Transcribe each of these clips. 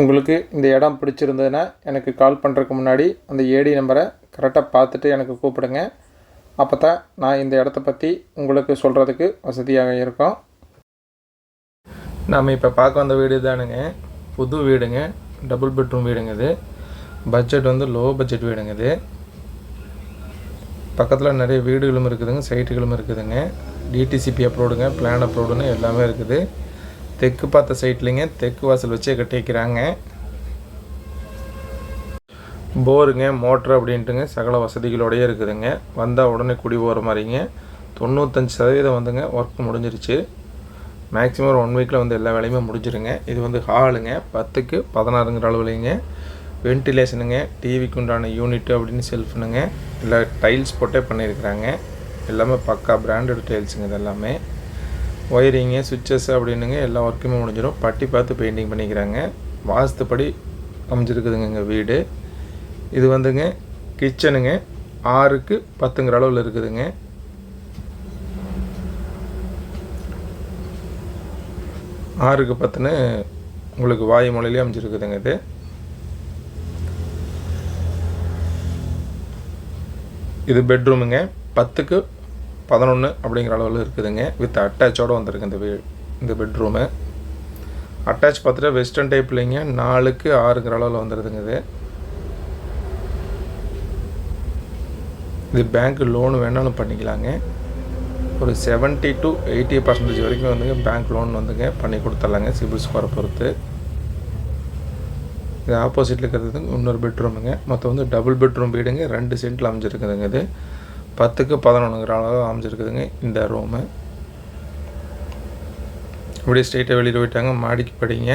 உங்களுக்கு இந்த இடம் பிடிச்சிருந்ததுன்னா எனக்கு கால் பண்ணுறதுக்கு முன்னாடி அந்த ஏடி நம்பரை கரெக்டாக பார்த்துட்டு எனக்கு கூப்பிடுங்க. அப்போ தான் நான் இந்த இடத்த பற்றி உங்களுக்கு சொல்கிறதுக்கு வசதியாக இருக்கும். நாம் இப்போ பார்க்க வந்த வீடு தானுங்க புது வீடுங்க. டபுள் பெட்ரூம் வீடுங்க இது. பட்ஜெட் வந்து லோ பட்ஜெட் வீடுங்க இது. பக்கத்தில் நிறைய வீடுகளும் இருக்குதுங்க. சைட்டுகளும் இருக்குதுங்க. டிடிசிபி அப்ரோடுங்க பிளான் அப்ரோடுன்னு எல்லாமே இருக்குது. தெற்கு பார்த்த சைட்லிங்க தெற்கு வாசல் வச்சே கட்டிக்கிறாங்க போருங்க மோட்ரு அப்படின்ட்டுங்க சகல வசதிகளோடயே இருக்குதுங்க. வந்தால் உடனே குடி போகிற மாதிரிங்க. தொண்ணூத்தஞ்சு சதவீதம் வந்துங்க ஒர்க் முடிஞ்சிருச்சு. மேக்ஸிமம் ஒரு ஒன் வீக்கில் வந்து எல்லா வேலையுமே முடிஞ்சிருங்க. இது வந்து ஹாலுங்க பத்துக்கு பதினாறுங்கிற அளவுலைங்க வென்டிலேஷனுங்க டிவிக்கு உண்டான யூனிட்டு அப்படின்னு செல்ஃபுனுங்க இல்லை டைல்ஸ் போட்டே பண்ணியிருக்கிறாங்க எல்லாமே பக்கா பிராண்டட் டைல்ஸுங்க இது எல்லாமே ஒயரிங்கு சுவிச்சஸ் அப்படின்னுங்க எல்லா ஒர்க்குமே முடிஞ்சிடும் பட்டி பார்த்து பெயிண்டிங் பண்ணிக்கிறாங்க. வாஸ்துப்படி அமைஞ்சிருக்குதுங்க எங்கள் வீடு. இது வந்துங்க கிச்சனுங்க ஆறுக்கு பத்துங்கிற அளவில் இருக்குதுங்க. ஆறுக்கு பத்துன்னு உங்களுக்கு வாயு மொழியிலே அமைஞ்சிருக்குதுங்க இது. இது பெட்ரூமுங்க பத்துக்கு பதினொன்று அப்படிங்கிற அளவில் இருக்குதுங்க. வித் அட்டாச்சோடு வந்திருக்கு இந்த வீ இந்த பெட்ரூமு அட்டாச் பார்த்துட்டா வெஸ்டர்ன் டைப்லைங்க நாலுக்கு ஆறுங்கிற அளவில் வந்துடுதுங்க இது. இது பேங்க் லோன் வேணாலும் பண்ணிக்கலாங்க. ஒரு செவன்ட்டி டு எயிட்டி பர்சன்டேஜ் வரைக்கும் வந்துங்க பேங்க் லோன் வந்துங்க பண்ணி கொடுத்துர்லாங்க சிபில் ஸ்கோரை பொறுத்து. இது ஆப்போசிட்டில் இருக்கிறது இன்னொரு பெட்ரூமுங்க மொத்தம் வந்து டபுள் பெட்ரூம் வீடுங்க. ரெண்டு சென்ட்டில் அமைஞ்சிருக்குதுங்க இது. பத்துக்கு பதினொன்றுங்கிற அளவு அமைஞ்சிருக்குதுங்க இந்த ரூமு இப்படியே ஸ்ட்ரெயிட்டாக வெளியில் போயிட்டாங்க. மாடிக்கு படிங்க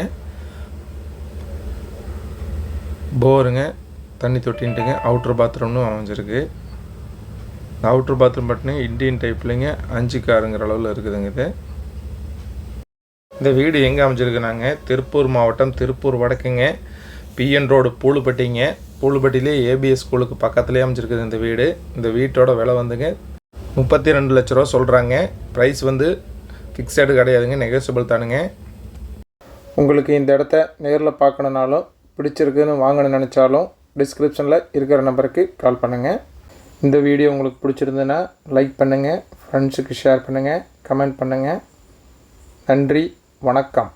போருங்க. தண்ணி தொட்டின்ட்டுங்க. அவுட்ரு பாத்ரூம்னு அமைஞ்சிருக்கு. இந்த அவுட்ரு பாத்ரூம் பார்த்தீங்கன்னா இண்டியன் டைப்லைங்க அஞ்சு காருங்கிற அளவில் இருக்குதுங்க இது. இந்த வீடு எங்கே அமைஞ்சிருக்குனாங்க? திருப்பூர் மாவட்டம் திருப்பூர் வடக்குங்க. பிஎன் ரோடு பூலுப்பட்டிங்க பூலுப்பட்டிலே ஏபிஎஸ் ஸ்கூலுக்கு பக்கத்துலேயே அமைஞ்சிருக்குது இந்த வீடு. இந்த வீட்டோட விலை வந்துங்க முப்பத்தி ரெண்டு லட்ச ரூபா சொல்கிறாங்க ப்ரைஸ் வந்து ஃபிக்ஸடு கிடையாதுங்க நெகோசியபிள் தானுங்க. உங்களுக்கு இந்த இடத்த நேரில் பார்க்கணுனாலும் பிடிச்சிருக்குன்னு வாங்கணும்னு நினச்சாலும் டிஸ்கிரிப்ஷனில் இருக்கிற நம்பருக்கு கால் பண்ணுங்கள் இந்த வீடியோ உங்களுக்கு பிடிச்சிருந்ததுன்னா லைக் பண்ணுங்கள் ஃப்ரெண்ட்ஸுக்கு ஷேர் பண்ணுங்கள் கமெண்ட் பண்ணுங்கள் நன்றி வணக்கம்.